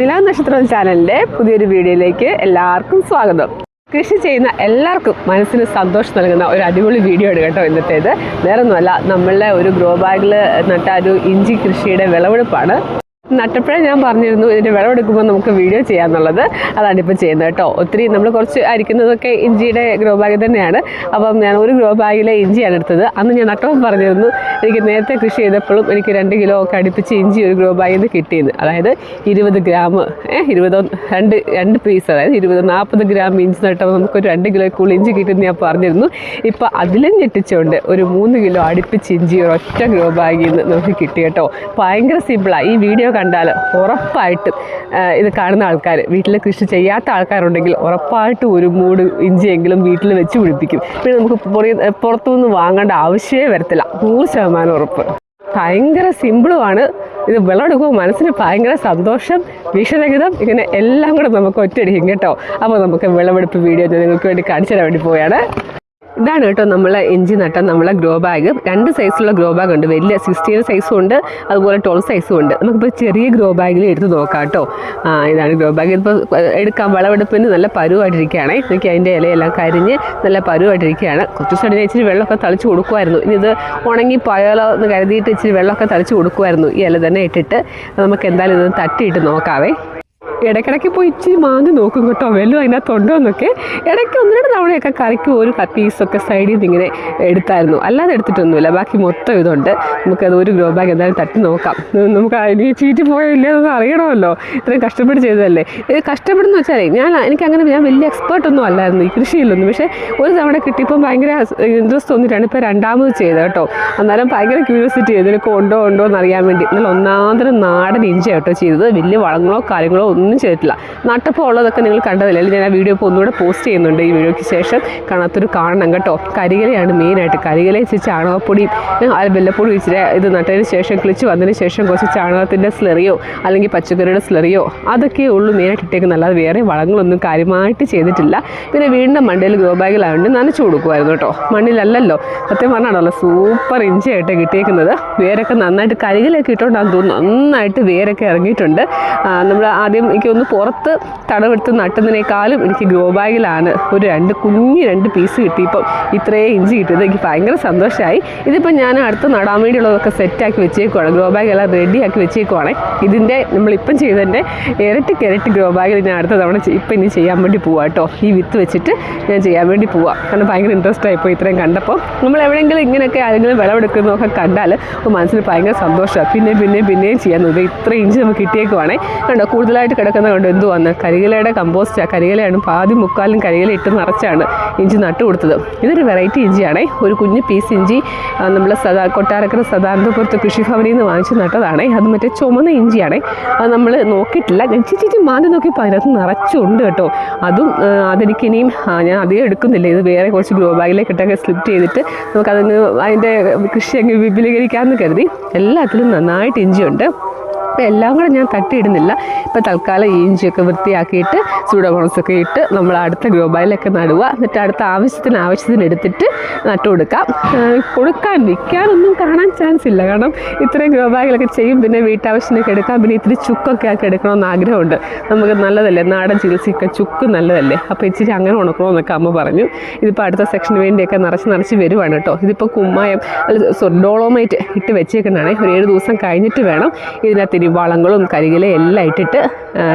നിലാ നക്ഷത്രം ചാനലിന്റെ പുതിയൊരു വീഡിയോയിലേക്ക് എല്ലാവർക്കും സ്വാഗതം. കൃഷി ചെയ്യുന്ന എല്ലാവർക്കും മനസ്സിന് സന്തോഷം നൽകുന്ന ഒരു അടിപൊളി വീഡിയോ ആണ് കേട്ടോ ഇന്നത്തേത്. വേറെ ഒന്നുമല്ല നമ്മളുടെ ഒരു ഗ്രോ ബാഗിൽ നട്ട ഒരു ഇഞ്ചി കൃഷിയുടെ വിളവെടുപ്പാണ്. നട്ടപ്പോഴേ ഞാൻ പറഞ്ഞിരുന്നു ഇതിന്റെ വിളവെടുക്കുമ്പോൾ നമുക്ക് വീഡിയോ ചെയ്യാമെന്നുള്ളത് അതാണ് ഇപ്പോൾ ചെയ്യുന്നത് കേട്ടോ. ഒത്തിരി നമ്മൾ കുറച്ച് അരിക്കുന്നതൊക്കെ ഇഞ്ചിയുടെ ഗ്രോ ബാഗിൽ തന്നെയാണ്. അപ്പം ഞാൻ ഒരു ഗ്രോ ബാഗിലെ ഇഞ്ചിയാണ് എടുത്തത്. അന്ന് ഞാൻ നട്ടവും പറഞ്ഞിരുന്നു എനിക്ക് നേരത്തെ കൃഷി ചെയ്തപ്പോഴും എനിക്ക് രണ്ട് കിലോ ഒക്കെ അടുപ്പിച്ച് ഇഞ്ചി ഒരു ഗ്രോ ബാഗിൽ നിന്ന് കിട്ടിയത് അതായത് ഇരുപത് ഗ്രാം ഏഹ് ഇരുപതോ രണ്ട് രണ്ട് പീസ് അതായത് ഇരുപത് നാൽപ്പത് ഗ്രാം ഇഞ്ചി നട്ടപ്പോൾ നമുക്കൊരു രണ്ട് കിലോ കൂടുതൽ ഇഞ്ചി കിട്ടുമെന്ന് ഞാൻ പറഞ്ഞിരുന്നു. ഇപ്പോൾ അതിലും ഞെട്ടിച്ചുകൊണ്ട് ഒരു മൂന്ന് കിലോ അടുപ്പിച്ച് ഇഞ്ചി ഒരൊറ്റ ഗ്രോ ബാഗിൽ നിന്ന് നമുക്ക് കിട്ടി കേട്ടോ. ഭയങ്കര സിമ്പിളാണ് ഈ വീഡിയോ കണ്ടാൽ ഉറപ്പായിട്ടും ഇത് കാണുന്ന ആൾക്കാർ വീട്ടിൽ കൃഷി ചെയ്യാത്ത ആൾക്കാരുണ്ടെങ്കിൽ ഉറപ്പായിട്ടും ഒരു മൂട് ഇഞ്ചിയെങ്കിലും വീട്ടിൽ വെച്ച് പിടിപ്പിക്കും. പിന്നെ നമുക്ക് പുറ- പുറത്തുനിന്ന് വാങ്ങേണ്ട ആവശ്യമേ വരത്തില്ല. നൂറ് ശതമാനം ഉറപ്പ്. ഭയങ്കര സിമ്പിളുമാണ്. ഇത് വിളവെടുക്കുമ്പോൾ മനസ്സിന് ഭയങ്കര സന്തോഷം വിഷരഹിതം ഇങ്ങനെ എല്ലാം കൂടെ നമുക്ക് ഒറ്റയടിക്കും കേട്ടോ. അപ്പോൾ നമുക്ക് വിളവെടുപ്പ് വീഡിയോ നിങ്ങൾക്ക് വേണ്ടി കാണിച്ചു തരാൻ വേണ്ടി പോയാണ് ഇതാണ് കേട്ടോ നമ്മളെ ഇഞ്ചി നട്ട നമ്മളെ ഗ്രോ ബാഗ്. രണ്ട് സൈസിലുള്ള ഗ്രോ ബാഗ് ഉണ്ട്. വലിയ സിക്സ്റ്റീൻ സൈസും ഉണ്ട്. അതുപോലെ ട്വൽവ് സൈസും ഉണ്ട്. നമുക്കിപ്പോൾ ചെറിയ ഗ്രോ ബാഗിൽ എടുത്ത് നോക്കാം കേട്ടോ. ഇതാണ് ഗ്രോ ബാഗ്. ഇപ്പോൾ എടുക്കാം. വിളവെടുപ്പിന് നല്ല പരുവായിട്ടിരിക്കുകയാണ്. എനിക്ക് അതിന്റെ ഇലയെല്ലാം കരിഞ്ഞ് നല്ല പരുവായിട്ടിരിക്കുകയാണ്. കുറച്ച് ദിവസം ഇടയിൽ ഇച്ചിരി വെള്ളമൊക്കെ തളിച്ച് കൊടുക്കുമായിരുന്നു. ഇനി ഇത് ഉണങ്ങി പോയാലോ എന്ന് കരുതിയിട്ട് ഇച്ചിരി വെള്ളമൊക്കെ തളിച്ച് കൊടുക്കുമായിരുന്നു. ഈ ഇല തന്നെ ഇട്ടിട്ട്. നമുക്ക് എന്തായാലും ഇത് തട്ടിയിട്ട് നോക്കാവേ. ഇടയ്ക്കിടയ്ക്ക് പോയി ഇച്ചിരി മാന്തി നോക്കും കേട്ടോ. വെള്ളം അതിനകത്ത് ഉണ്ടോ എന്നൊക്കെ. ഇടയ്ക്ക് ഒന്ന് രണ്ട് തവണയൊക്കെ കറിക്ക് ഒരു കത്തീസൊക്കെ സൈഡിൽ നിന്ന് ഇങ്ങനെ എടുത്തായിരുന്നു. അല്ലാതെ എടുത്തിട്ടൊന്നുമില്ല. ബാക്കി മൊത്തം ഇതുണ്ട്. നമുക്കത് ഒരു ഗ്രോ ബാഗ് എന്തായാലും തട്ടി നോക്കാം. നമുക്ക് അതിന് ചീറ്റി പോയില്ലേ അറിയണമല്ലോ. ഇത്രയും കഷ്ടപ്പെട്ട് ചെയ്തതല്ലേ. ഇത് കഷ്ടപ്പെടുന്ന വെച്ചാലേ ഞാൻ എനിക്ക് അങ്ങനെ ഞാൻ വലിയ എക്സ്പേർട്ട് ഒന്നും അല്ലായിരുന്നു. ഈ കൃഷിയിലൊന്നും. പക്ഷേ ഒരു തവണ കിട്ടിയപ്പോൾ ഭയങ്കര ഇൻട്രസ്റ്റ് തോന്നിയിട്ടാണ് ഇപ്പോൾ രണ്ടാമത് ചെയ്തത് കേട്ടോ. അന്നേരം ഭയങ്കര ക്യൂരിയോസിറ്റി ഇതിലൊക്കെ ഉണ്ടോ ഉണ്ടോ എന്ന് അറിയാൻ വേണ്ടി. എന്നാൽ ഒന്നാന്തരം നാടൻ ഇഞ്ചി കേട്ടോ ചെയ്തത്. വലിയ വളങ്ങളോ കാര്യങ്ങളോ ഒന്നും ചെയ്തിട്ടില്ല. നട്ടപ്പോൾ ഉള്ളതൊക്കെ നിങ്ങൾ കണ്ടതല്ലേ? ഞാൻ ആ വീഡിയോ ഇപ്പോൾ ഒന്നുകൂടെ പോസ്റ്റ് ചെയ്യുന്നുണ്ട് ഈ വീഡിയോയ്ക്ക് ശേഷം. കാണാത്തൊരു കാണണം കേട്ടോ. കരികലയാണ് മെയിനായിട്ട് കരികല ഇച്ചിരി ചാണകപ്പൊടിയും ഏഹ്, ആ വെല്ലപ്പൊടി ഇച്ചിരി ഇത് നട്ടതിന് ശേഷം കിളിച്ച് വന്നതിന് ശേഷം കുറച്ച് ചാണകത്തിന്റെ സ്ലെറിയോ അല്ലെങ്കിൽ പച്ചക്കറിയുടെ സ്ലെറിയോ അതൊക്കെ ഉള്ളൂ മെയിനായിട്ട് ഇട്ടേക്കുന്നത്. അല്ലാതെ വേറെ വളങ്ങളൊന്നും കാര്യമായിട്ട് ചെയ്തിട്ടില്ല. പിന്നെ വീടിന്റെ മണ്ടയിൽ ഗ്രോ ബാഗിലായതുകൊണ്ട് നനച്ചു കൊടുക്കുമായിരുന്നു കേട്ടോ. മണ്ണിലല്ലല്ലോ. സത്യം പറഞ്ഞാണല്ലോ സൂപ്പർ ഇഞ്ചിയായിട്ട് കിട്ടിയേക്കുന്നത്. വേരൊക്കെ നന്നായിട്ട് കരികിലൊക്കെ ഇട്ടുകൊണ്ടാണെന്ന് തോന്നുന്നു. നന്നായിട്ട് വേരൊക്കെ ഇറങ്ങിയിട്ടുണ്ട്. നമ്മൾ ആദ്യം എനിക്കൊന്ന് പുറത്ത് തടവെടുത്ത് നട്ടുന്നതിനേക്കാളും എനിക്ക് ഗ്രോ ബാഗിലാണ് ഒരു രണ്ട് കുഞ്ഞ് രണ്ട് പീസ് കിട്ടിയപ്പം ഇത്രയും ഇഞ്ചി കിട്ടിയത് എനിക്ക് ഭയങ്കര സന്തോഷമായി ഇതിപ്പോൾ ഞാൻ അടുത്ത് നടാൻ വേണ്ടിയുള്ളതൊക്കെ സെറ്റാക്കി വെച്ചേക്കുവാണ്. ഗ്രോ ബാഗ് എല്ലാം റെഡിയാക്കി വെച്ചേക്കുവാണ്. ഇതിന്റെ നമ്മളിപ്പം ചെയ്തതിന്റെ ഇരട്ടി ഇരട്ടി ഗ്രോ ബാഗിൽ ഞാൻ അടുത്ത തവണ ഇപ്പം ഇനി ചെയ്യാൻ വേണ്ടി പോവാം കേട്ടോ. ഈ വിത്ത് വെച്ചിട്ട് ഞാൻ ചെയ്യാൻ വേണ്ടി പോവാം. കാരണം ഭയങ്കര ഇൻട്രസ്റ്റ് ആയിപ്പോൾ ഇത്രയും കണ്ടപ്പോൾ. നമ്മൾ എവിടെയെങ്കിലും ഇങ്ങനെയൊക്കെ ആരെങ്കിലും വിളവെടുക്കുന്നതൊക്കെ കണ്ടാൽ മനസ്സിൽ ഭയങ്കര സന്തോഷമാണ് പിന്നെ പിന്നെയും പിന്നെയും ചെയ്യാൻ തോന്നുന്നത് ഇത്ര ഇഞ്ച് നമുക്ക് കിട്ടിയേക്കുവാണേ. കണ്ടോ കൂടുതലായിട്ട് കിടക്കുന്ന കണ്ടോ. എന്തുവാന്ന് കരികലയുടെ കമ്പോസ്റ്റാണ് കരികലയാണ് പാതി മുക്കാലും കരികല ഇട്ട് നിറച്ചാണ് ഇഞ്ചി നട്ടു കൊടുത്തത്. ഇതൊരു വെറൈറ്റി ഇഞ്ചിയാണേ. ഒരു കുഞ്ഞു പീസ് ഇഞ്ചി നമ്മൾ സദാ കൊട്ടാരക്കര സദാനന്ദപുരത്ത് കൃഷിഭവനിൽ നിന്ന് വാങ്ങിച്ച് നട്ടതാണേ. അത് മറ്റേ ചുമന്ന ഇഞ്ചിയാണേ. അത് നമ്മൾ നോക്കിയിട്ടില്ല. ഞാൻ ചിറ്റി മാന്തി നോക്കിയപ്പോൾ അതിനകത്ത് നിറച്ചുണ്ട് കേട്ടോ. അതും അതെനിക്കിനിയും ഞാൻ അധികം എടുക്കുന്നില്ല. ഇത് വേറെ കുറച്ച് ഗ്രോ ബാഗിലേക്ക് ഇട്ടൊക്കെ സ്ലിപ്പ് ചെയ്തിട്ട് നമുക്കതിന് അതിന്റെ കൃഷി അങ്ങ് വിപുലീകരിക്കാമെന്ന് കരുതി എല്ലാത്തിലും നന്നായിട്ട് ഇഞ്ചിയുണ്ട്. അപ്പോൾ എല്ലാം കൂടെ ഞാൻ തട്ടിയിടുന്നില്ല. ഇപ്പോൾ തൽക്കാലം ഈഞ്ചിയൊക്കെ വൃത്തിയാക്കിയിട്ട് സൂഡോമോണസൊക്കെ ഇട്ട് നമ്മൾ അടുത്ത ഗ്രോബായിലൊക്കെ നടുക എന്നിട്ട് അടുത്ത ആവശ്യത്തിന് ആവശ്യത്തിന് എടുത്തിട്ട് നട്ടു കൊടുക്കാം. കൊടുക്കാൻ വിൽക്കാനൊന്നും കാണാൻ ചാൻസ് ഇല്ല. കാരണം ഇത്രയും ഗ്രോബായിലൊക്കെ ചെയ്യും പിന്നെ വീട്ടാവശ്യത്തിനൊക്കെ എടുക്കാം പിന്നെ ഇത്തിരി ചുക്കൊക്കെ ആക്കി എടുക്കണമെന്ന് ആഗ്രഹമുണ്ട്. നമുക്ക് നല്ലതല്ലേ? നാടൻ ചികിത്സയൊക്കെ ചുക്ക് നല്ലതല്ലേ? അപ്പോൾ ഇച്ചിരി അങ്ങനെ ഉണക്കണമെന്നൊക്കെ അമ്മ പറഞ്ഞു. ഇതിപ്പോൾ അടുത്ത സെക്ഷന് വേണ്ടിയൊക്കെ നിറച്ച് നിറച്ച് വരുവാണ് കേട്ടോ. ഇതിപ്പോൾ കുമ്മായം അല്ല ഡോളോമൈറ്റ് ഇട്ട് വെച്ചേക്കുന്നതാണേ. ഒരു ഏഴ് ദിവസം കഴിഞ്ഞിട്ട് വേണം ഇതിനകത്ത് ഇനി കരികില എല്ലാം ഇട്ടിട്ട്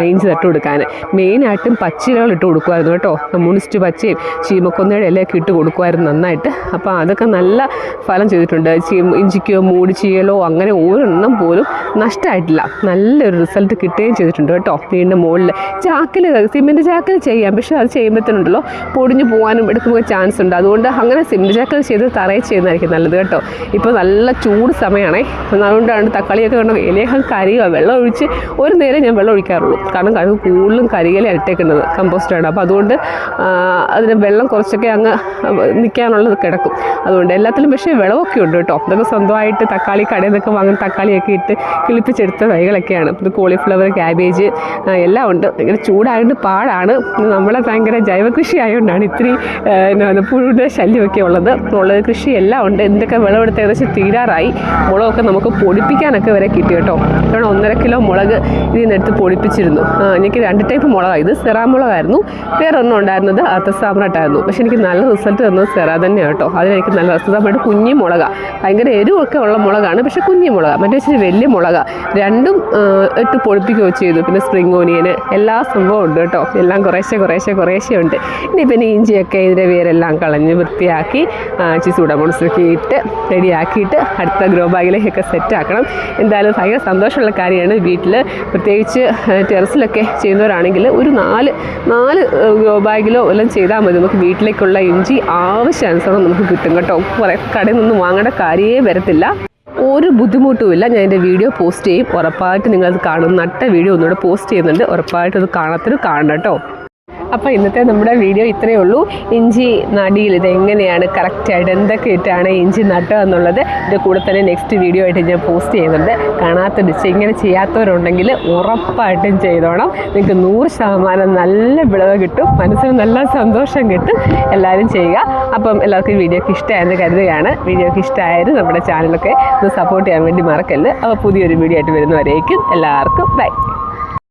ഇഞ്ചി തട്ട് കൊടുക്കാൻ. മെയിനായിട്ടും പച്ചിലകൾ ഇട്ട് കൊടുക്കുമായിരുന്നു കേട്ടോ. കമ്മ്യൂണിസ്റ്റ് പച്ചയും ചീമക്കൊന്നയുടെ ഇലയൊക്കെ ഇട്ട് കൊടുക്കുമായിരുന്നു നന്നായിട്ട്. അപ്പോൾ അതൊക്കെ നല്ല ഫലം ചെയ്തിട്ടുണ്ട്. ചീമ ഇഞ്ചിക്കോ മൂടി ചീയലോ അങ്ങനെ ഒരെണ്ണം പോലും നഷ്ടമായിട്ടില്ല നല്ലൊരു റിസൾട്ട് കിട്ടുകയും ചെയ്തിട്ടുണ്ട് കേട്ടോ. വീടിന്റെ മുകളിൽ ചാക്കിൽ സിമെന്റ് ചാക്കിൽ ചെയ്യാം. പക്ഷേ അത് ചെയ്യുമ്പോഴത്തേനുണ്ടല്ലോ പൊടിഞ്ഞു പോകാനും എടുക്കുമ്പോൾ ചാൻസ് ഉണ്ട്. അതുകൊണ്ട് അങ്ങനെ സിമെന്റ് ചാക്കിൽ ചെയ്ത് തറയിൽ ചെയ്യുന്നതായിരിക്കും നല്ലത് കേട്ടോ. ഇപ്പോൾ നല്ല ചൂട് സമയമാണേ. അതുകൊണ്ടാണ് തക്കാളിയൊക്കെ കണ്ടോ? ഇലയൊക്കെ കരിയുക വെള്ളം ഒഴിച്ച് ഒരു നേരം ഞാൻ വെള്ളം ഒഴിക്കാറുള്ളൂ. കാരണം കഴുകും കൂടുതലും കരികല ഇട്ടേക്കുന്നത് കമ്പോസ്റ്റാണ് അപ്പോൾ അതുകൊണ്ട് അതിന് വെള്ളം കുറച്ചൊക്കെ അങ്ങ് നിൽക്കാനുള്ളത് കിടക്കും. അതുകൊണ്ട് എല്ലാത്തിലും പക്ഷേ വിളവൊക്കെ ഉണ്ട് കേട്ടോ. ഇതൊക്കെ സ്വന്തമായിട്ട് തക്കാളി കടയിൽ നിന്നൊക്കെ വാങ്ങുന്ന തക്കാളിയൊക്കെ ഇട്ട് കിളിപ്പിച്ചെടുത്ത തൈകളൊക്കെയാണ്. ഇത് കോളിഫ്ലവർ ക്യാബേജ് എല്ലാം ഉണ്ട്. ഇങ്ങനെ ചൂടായതുകൊണ്ട് പാടാണ്. നമ്മളെ ഭയങ്കര ജൈവകൃഷി ആയതുകൊണ്ടാണ് ഇത്തിരി പുഴുവിന്റെ ശല്യമൊക്കെ ഉള്ളത്. ഉള്ളത് കൃഷി എല്ലാം ഉണ്ട്. എന്തൊക്കെ വിളവെടുത്ത് ഏകദേശം തീരാറായി. മുളകൊക്കെ നമുക്ക് പൊടിപ്പിക്കാനൊക്കെ വരെ കിട്ടി കേട്ടോ. ഒന്നര കിലോ മുളക് ഇതിൽ എടുത്ത് പൊടിപ്പിച്ചിരുന്നു. എനിക്ക് രണ്ട് ടൈപ്പ് മുളകാണ് ഇത് സെറാ മുളകായിരുന്നു. വേറെ ഒരെണ്ണം ഉണ്ടായിരുന്നത് അത്തസാമ്രാട്ടായിരുന്നു പക്ഷെ എനിക്ക് നല്ല റിസൾട്ട് തന്നത് സെറാ തന്നെയാണ് കേട്ടോ. അതിനെനിക്ക് നല്ല റിസൾട്ട് കുഞ്ഞി മുളകാണ് ഭയങ്കര എരിവൊക്കെ ഉള്ള മുളകാണ് പക്ഷെ കുഞ്ഞി മുളക. മറ്റേ വെച്ചാൽ വലിയ മുളക. രണ്ടും ഇട്ട് പൊടിപ്പിക്കുകയോ ചെയ്തു. പിന്നെ സ്പ്രിംഗ് ഓനിയന് എല്ലാ സംഭവവും ഉണ്ട് കേട്ടോ. എല്ലാം കുറേശ്ശെ കുറേശ്ശെ കുറേശ്ശേ ഉണ്ട്. ഇനി പിന്നെ ഇഞ്ചിയൊക്കെ ഇതിന്റെ വേരെല്ലാം കളഞ്ഞ് വൃത്തിയാക്കി ചിസൂടമുണസൊക്കെ ഇട്ട് റെഡിയാക്കിയിട്ട് അടുത്ത ഗ്രോ ബാഗിലേക്കൊക്കെ സെറ്റ് ആക്കണം. എന്തായാലും ഭയങ്കര സന്തോഷമുള്ള കാര്യമാണ് വീട്ടിൽ പ്രത്യേകിച്ച് ടെറസിലൊക്കെ ചെയ്യുന്നവരാണെങ്കിൽ ഒരു നാല് നാല് ഗ്രോ ബാഗിലോ എല്ലാം ചെയ്താൽ മതി. നമുക്ക് വീട്ടിലേക്കുള്ള ഇഞ്ചി ആവശ്യാനുസരണം നമുക്ക് കിട്ടും കേട്ടോ. കുറേ കടയിൽ നിന്നും വാങ്ങേണ്ട കാര്യമേ വരത്തില്ല. ഒരു ബുദ്ധിമുട്ടുമില്ല. ഞാൻ എന്റെ വീഡിയോ പോസ്റ്റ് ചെയ്യും. ഉറപ്പായിട്ട് നിങ്ങളത് കാണും. നട്ട വീഡിയോ ഒന്നുകൂടെ പോസ്റ്റ് ചെയ്യുന്നുണ്ട്. ഉറപ്പായിട്ട് അത് കാണാത്തൊരു കാണണം കേട്ടോ. അപ്പോൾ ഇന്നത്തെ നമ്മുടെ വീഡിയോ ഇത്രയേ ഉള്ളൂ. ഇഞ്ചി നടിയിൽ ഇത് എങ്ങനെയാണ് കറക്റ്റായിട്ട് എന്തൊക്കെ ഇട്ടാണ് ഇഞ്ചി നട്ടുക എന്നുള്ളത് ഇതിന്റെ കൂടെ തന്നെ നെക്സ്റ്റ് വീഡിയോ ആയിട്ട് ഞാൻ പോസ്റ്റ് ചെയ്യുന്നുണ്ട്. കാണാത്ത ഡിച്ച് ഇങ്ങനെ ചെയ്യാത്തവരുണ്ടെങ്കിൽ ഉറപ്പായിട്ടും ചെയ്തോണം. നിങ്ങൾക്ക് നൂറ് ശതമാനം നല്ല വിളവ് കിട്ടും. മനസ്സിന് നല്ല സന്തോഷം കിട്ടും. എല്ലാവരും ചെയ്യുക. അപ്പം എല്ലാവർക്കും വീഡിയോക്ക് ഇഷ്ടമായെന്ന് കരുതുകയാണ്. വീഡിയോക്ക് ഇഷ്ടമായത് നമ്മുടെ ചാനലൊക്കെ ഒന്ന് സപ്പോർട്ട് ചെയ്യാൻ വേണ്ടി മറക്കല്ല് അപ്പോൾ പുതിയൊരു വീഡിയോ ആയിട്ട് വരുന്നവരേക്കും എല്ലാവർക്കും ബൈ